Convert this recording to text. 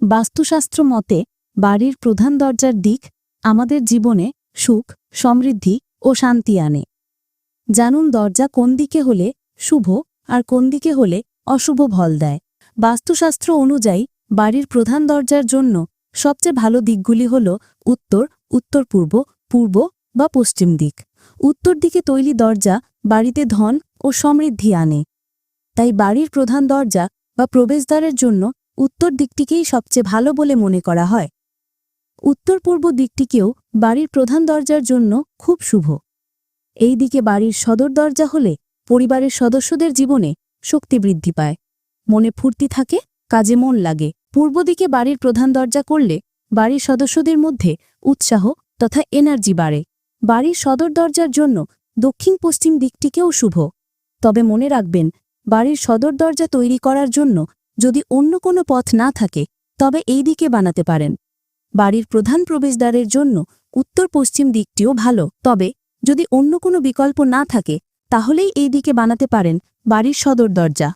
বাস্তুশাস্ত্র মতে, বাড়ির প্রধান দরজার দিক আমাদের জীবনে সুখ, সমৃদ্ধি ও শান্তি আনে। জানুন দরজা কোন দিকে হলে শুভ আর কোন দিকে হলে অশুভ ফল দেয়। বাস্তুশাস্ত্র অনুযায়ী বাড়ির প্রধান দরজার জন্য সবচেয়ে ভালো দিকগুলি হল উত্তর উত্তর পূর্ব পূর্ব বা পশ্চিম দিক। উত্তর দিকে তৈরি দরজা বাড়িতে ধন ও সমৃদ্ধি আনে। তাই বাড়ির প্রধান দরজা বা প্রবেশদ্বারের জন্য উত্তর দিকটিকেই সবচেয়ে ভালো বলে মনে করা হয়। উত্তর পূর্ব দিকটিকেও বাড়ির প্রধান দরজার জন্য খুব শুভ। এই দিকে বাড়ির সদর দরজা হলে পরিবারের সদস্যদের জীবনে শক্তি বৃদ্ধি পায়। মনে ফুর্তি থাকে, কাজে মন লাগে। পূর্ব দিকে বাড়ির প্রধান দরজা করলে বাড়ির সদস্যদের মধ্যে উৎসাহ তথা এনার্জি বাড়ে। বাড়ির সদর দরজার জন্য দক্ষিণ পশ্চিম দিকটিকেও শুভ। তবে মনে রাখবেন, বাড়ির সদর দরজা তৈরি করার জন্য যদি অন্য কোনো পথ না থাকে, তবে এই দিকে বানাতে পারেন। বাড়ির প্রধান প্রবেশদ্বারের জন্য উত্তর পশ্চিম দিকটিও ভালো, তবে যদি অন্য কোনো বিকল্প না থাকে, তাহলেই এই দিকে বানাতে পারেন বাড়ির সদর দরজা।